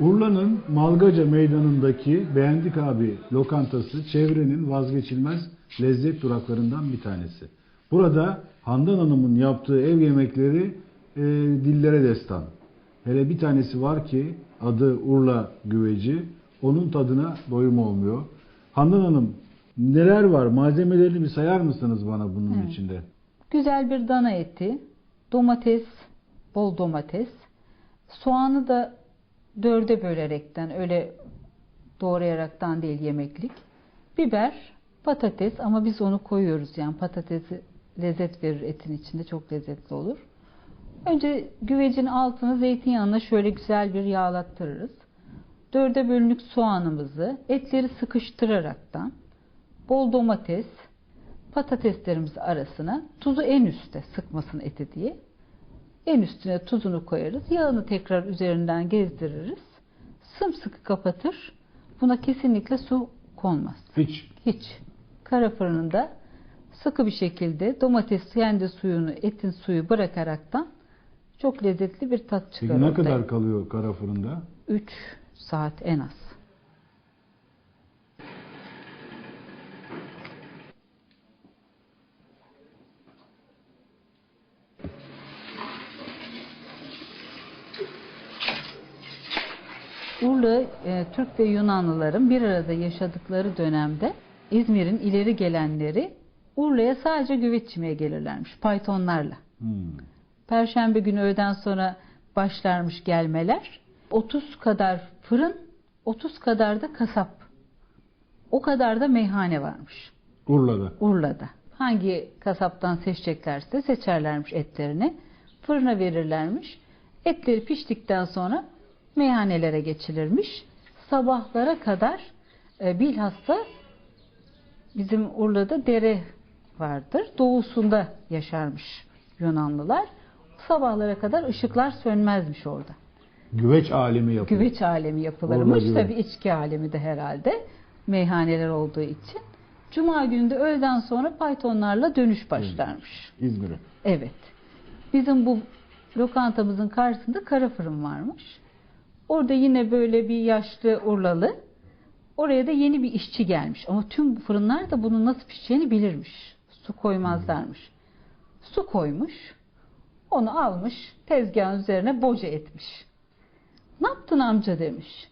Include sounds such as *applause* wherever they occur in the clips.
Urla'nın Malgaca Meydanı'ndaki Beğendik Abi lokantası çevrenin vazgeçilmez lezzet duraklarından bir tanesi. Burada Handan Hanım'ın yaptığı ev yemekleri e, dillere destan. Hele bir tanesi var ki adı Urla Güveci. Onun tadına doyum olmuyor. Handan Hanım neler var? Malzemelerini bir sayar mısınız bana bunun içinde? Güzel bir dana eti, domates, bol domates. Soğanı da dörde bölerekten, öyle doğrayaraktan değil yemeklik. Biber, patates ama biz onu koyuyoruz yani patatesi lezzet verir etin içinde çok lezzetli olur. Önce güvecin altını zeytinyağına şöyle güzel bir yağlattırırız. Dörde bölünük soğanımızı etleri sıkıştıraraktan bol domates, patateslerimizi arasına tuzu en üstte sıkmasın eti diye. En üstüne tuzunu koyarız. Yağını tekrar üzerinden gezdiririz. Sımsıkı kapatır. Buna kesinlikle su konmaz. Hiç. Hiç. Kara fırınında sıkı bir şekilde domates kendi suyunu, etin suyu bırakaraktan çok lezzetli bir tat çıkar. Peki ne kadar kalıyor kara fırında? 3 saat en az. Urla, e, Türk ve Yunanlıların bir arada yaşadıkları dönemde İzmir'in ileri gelenleri Urla'ya sadece güveç gelirlermiş, paytonlarla. Hmm. Perşembe günü öğleden sonra başlarmış gelmeler. 30 kadar fırın, 30 kadar da kasap. O kadar da meyhane varmış Urla'da. Urla'da. Hangi kasaptan seçeceklerse seçerlermiş etlerini. Fırına verirlermiş. Etleri piştikten sonra meyhanelere geçilirmiş. Sabahlara kadar e, bilhassa bizim Urla'da dere vardır. Doğusunda yaşarmış Yunanlılar. Sabahlara kadar ışıklar sönmezmiş orada. Güveç alemi yapıyor. Güveç alemi yapılırmış. Tabii içki alemi de herhalde. Meyhaneler olduğu için. Cuma günü de öğleden sonra paytonlarla dönüş başlarmış. İzmir'e. Evet. Bizim bu lokantamızın karşısında kara fırın varmış. Orada yine böyle bir yaşlı Urlalı. Oraya da yeni bir işçi gelmiş. Ama tüm fırınlar da bunun nasıl pişeceğini bilirmiş. Su koymazlarmış. Su koymuş. Onu almış tezgahın üzerine boca etmiş. Ne yaptın amca demiş.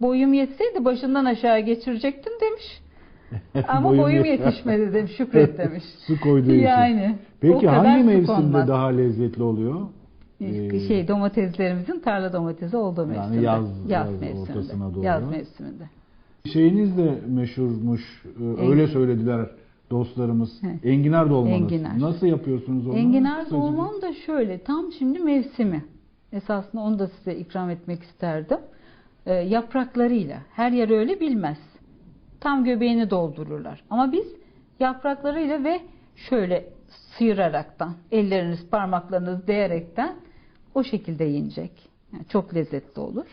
Boyum yetseydi başından aşağı geçirecektim demiş. *laughs* Ama Boyum boyum, yet- yetişmedi demiş. Şükret demiş. *laughs* Su koyduğu için. Yani. Peki hangi mevsimde daha lezzetli oluyor? Ee, şey domateslerimizin tarla domatesi olduğu Yani mevsimde. yaz- yaz mevsiminde. ortasına doğru. Yaz mevsiminde. Şeyiniz de meşhurmuş. Ee, Öyle söylediler dostlarımız. He. Enginar dolmanız. Enginar. Nasıl yapıyorsunuz onu? Enginar dolmam da şöyle tam şimdi mevsimi. Esasında onu da size ikram etmek isterdim. Ee, yapraklarıyla. Her yer öyle bilmez. Tam göbeğini doldururlar. Ama biz yapraklarıyla ve şöyle sıyıraraktan, elleriniz, parmaklarınız değerekten o şekilde yenecek. Yani çok lezzetli olur.